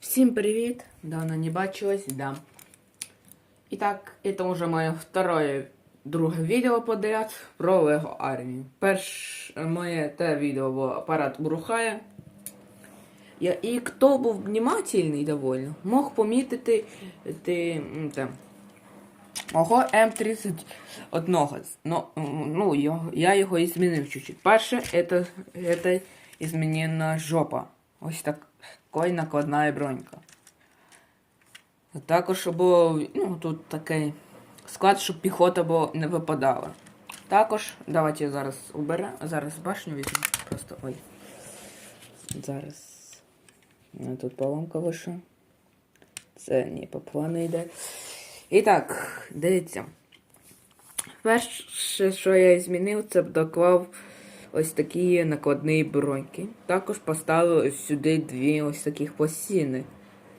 Всем привет! Давно не бачилась, да. Итак, это уже моє второе, друге відео подряд про Лего армію. Перш моє те відео було апарат Урухає. Я, і хто був внимательний довольно, мог помітити ти, м, те, мого М31. Ну, ну, я його і змінив чуть-чуть. Перше, це змінена жопа. Ось так, такої накладна бронька. Також було, ну, тут такий склад, щоб піхота було не випадала. Також, давайте я зараз уберемо, зараз башню візьму. Просто ой. Зараз. Тут поломка вийшла. Це не по плану йде. І так, дивіться. Перше, що я змінив, це доклав ось такі накладні броньки. Також поставив ось сюди дві ось таких пластини,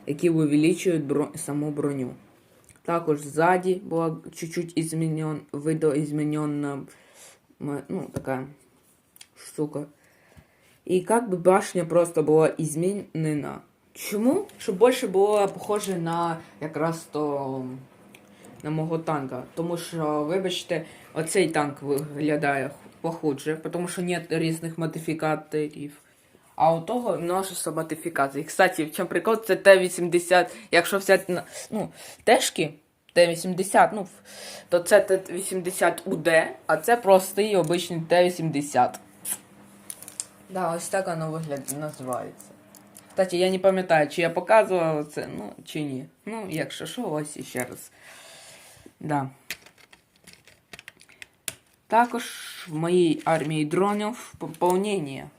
які увеличують бро... саму броню. Також ззаді була чуть-чуть изменен, видоизменена ну, така штука. І як би башня просто була змінена. Чому? Щоб більше було похоже на якраз то на мого танка. Тому що, вибачте, оцей танк виглядає похуже, тому що нет різних модифікаторів. А у того множество модифікацій. Кстати, в чому прикол, це Т-80. Якщо взяти ну, тешки Т-80, ну, то це Т-80УД, а це простий обичний Т-80. Да, ось так воно виглядає, називається. Кстати, я не пам'ятаю, чи я показував це, ну, чи ні. Ну, якщо що, ось ще раз. Да. Також в моїй армії дронів поповнення.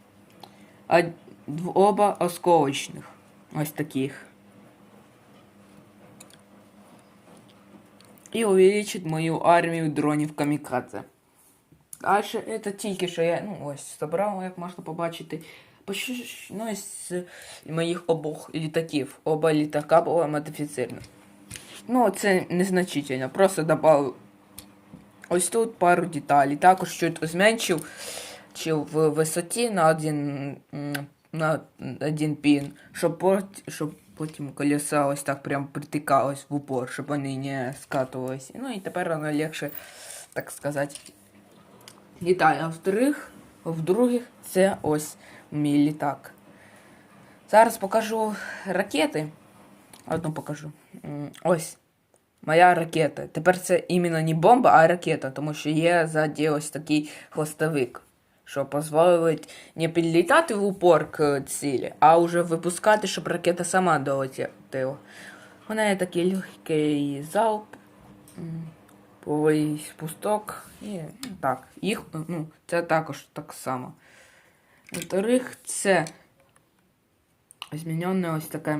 А дв- оба осколочних. Ось таких. І увеличить мою армію дронів камікадзе. А ще це тільки що я, ну ось, забрав, як можна побачити. Почти, ну, із моїх обох літаків. Оба літака були модифіцировані. Ну, це незначительно. Просто добавив ось тут пару деталей. Також чуть зменшив чи в висоті на один, на один пін, щоб, пот- щоб потім колеса ось так прям притикалось в упор, щоб вони не скатувались. Ну і тепер воно легше, так сказати, літає. А в-других, в-других, це ось мій літак. Зараз покажу ракети. Одну покажу. Ось. Моя ракета. Тепер це іменно не бомба, а ракета, тому що є ззаді ось такий хвостовик, що дозволить не підлітати в упор к цілі, а вже випускати, щоб ракета сама долетіла. У неї такий легкий залп, повий спусток і так. Їх, ну, це також так само. Во-вторых, це змінене ось таке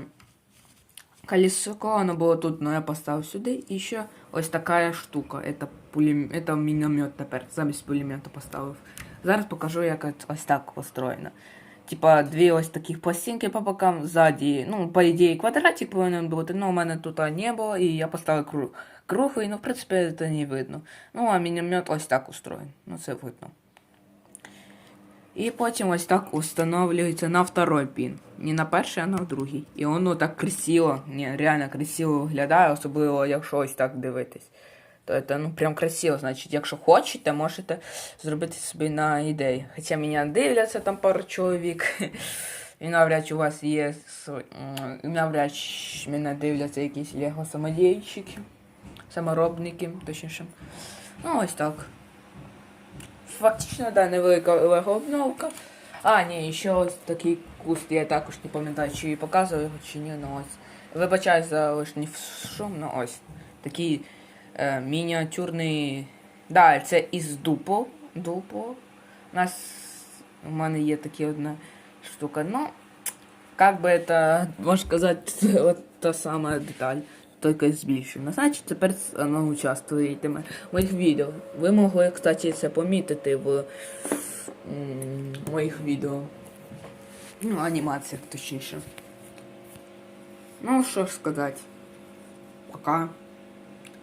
колесо, оно было тут, но я поставил сюда. И еще ось такая штука. Это, пулем... это міномет тепер. Замість пулемета поставив. Зараз покажу, як от- ось так построєно. Типа дві ось таких пластинки по бокам, ззаді, ну, по ідеї, квадратик повинен бути, но у мене тут не було, і я поставив круг. Круглий, ну, в принципі, це не видно. Ну, а міномет ось так устроєн. Ну, це видно. І потім ось так установлюється на второй пін. Не на перший, а на другий. І воно так красиво, ні, реально красиво виглядає, особливо якщо ось так дивитись. То це ну прям красиво. Значить, якщо хочете, можете зробити собі на ідеї. Хоча мене дивляться там пару чоловік. І навряд у вас є навряд мене дивляться якісь лего самодійщики, саморобники, точніше. Ну, ось так. Фактично, да, невелика лего обновка. А, ні, ще ось такий куст, я також не пам'ятаю, чи я показував його, чи ні, ну ось. Вибачаю за лишній шум, ну ось. Такий е, мініатюрний. Да, це із дупо. Дупо. У нас у мене є така одна штука. Ну, как бы это, можна сказати, та сама деталь, тільки збільшена. Значить, тепер вона участвуєтиме в моїх відео. Ви могли, кстати, це помітити в моїх відео. Ну, анімаціях, точніше. Ну, що ж сказати. Пока.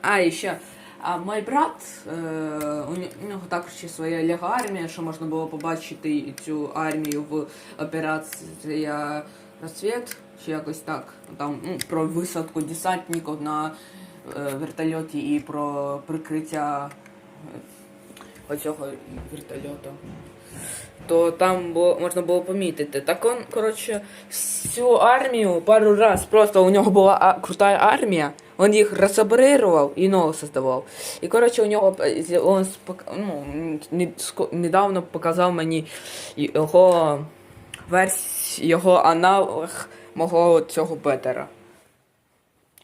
А, і ще. А мій брат, е, у нього також є своя лего армія, що можна було побачити цю армію в операції Розцвіт Чи якось так. Там ну, про висадку десантників на е, вертольоті і про прикриття е, оцього вертольоту. То там було, можна було помітити. Так он, коротше, всю армію пару раз просто у нього була а, крута армія, він їх розсобрирував і нову создавав. І коротше, у нього е, он ну, недавно показав мені його версію, його аналог мого цього Бетера.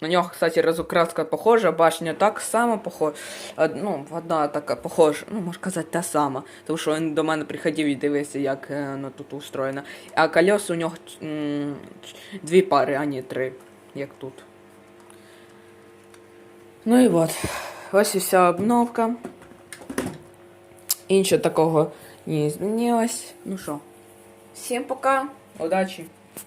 На нього, кстати, розукраска похожа, башня так само похожа. Ну, одна така похожа, ну, можна сказати, та сама. Тому що він до мене приходив і дивився, як е, воно тут устроєно. А колес у нього дві пари, а не три, як тут. Ну і от. Ось і вся обновка. Інше такого не змінилось. Ну що, всім пока, удачі!